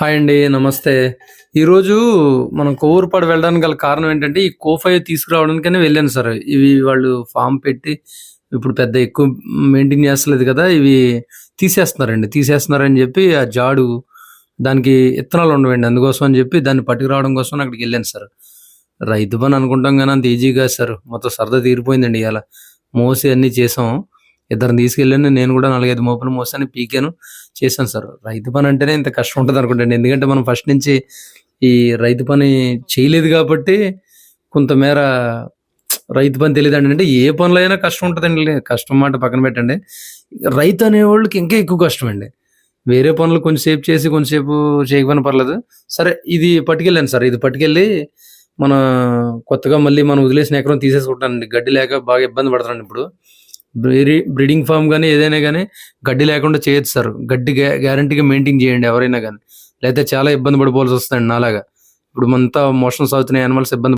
Hi అండి నమస్తే. ఈరోజు మనం కోవూరుపాడు వెళ్ళడానికి గల కారణం ఏంటంటే ఈ కోఫై తీసుకురావడానికనే వెళ్ళాను సార్. ఇవి వాళ్ళు ఫామ్ పెట్టి ఇప్పుడు పెద్ద ఎక్కువ మెయింటైన్ చేస్తలేదు కదా ఇవి తీసేస్తున్నారండి. తీసేస్తున్నారని చెప్పి ఆ జాడు దానికి ఇత్తనాలు ఉండవండి. అందుకోసం అని చెప్పి దాన్ని పట్టుకురావడం కోసం అక్కడికి వెళ్ళాను సార్. రైతు పని అనుకుంటాం కానీ అంత ఈజీగా సార్. మొత్తం సరదా తీరిపోయిందండి ఇవాళ. మోసి అన్నీ చేసాం. ఇద్దరిని తీసుకెళ్ళాను నేను కూడా నాలుగైదు మోపులు మోసాను పీకాను చేశాను సార్. రైతు పని అంటేనే ఇంత కష్టం ఉంటుంది అనుకుంటాను ఎందుకంటే మనం ఫస్ట్ నుంచి ఈ రైతు పని చేయలేదు కాబట్టి కొంతమేర రైతు పని తెలియదు అంటే ఏ పనులు అయినా కష్టం ఉంటుందండి. కష్టం మాట పక్కన పెట్టండి. రైతు అనేవాళ్ళకి ఇంకా ఎక్కువ కష్టం అండి. వేరే పనులు కొంచెంసేపు చేసి కొంచెంసేపు చేయకపోయినా పర్లేదు. సరే ఇది పట్టుకెళ్ళాను సార్. ఇది పట్టుకెళ్ళి మన కొత్తగా మళ్ళీ మనం వదిలేసిన ఎకరం తీసేసుకుంటానండి. గడ్డి లేక బాగా ఇబ్బంది పడుతున్నాను ఇప్పుడు. బ్రీడింగ్ ఫామ్ కానీ ఏదైనా కానీ గడ్డి లేకుండా చేయొచ్చు సార్. గడ్డి గ్యా- గ్యారంటీగా మెయింటైన్ చేయండి ఎవరైనా కానీ లేకపోతే చాలా ఇబ్బంది పడిపోవాల్సి వస్తుందండి నాలాగా. ఇప్పుడు మనంతా మోషన్స్ అవుతున్నాయి యానిమల్స్ ఇబ్బంది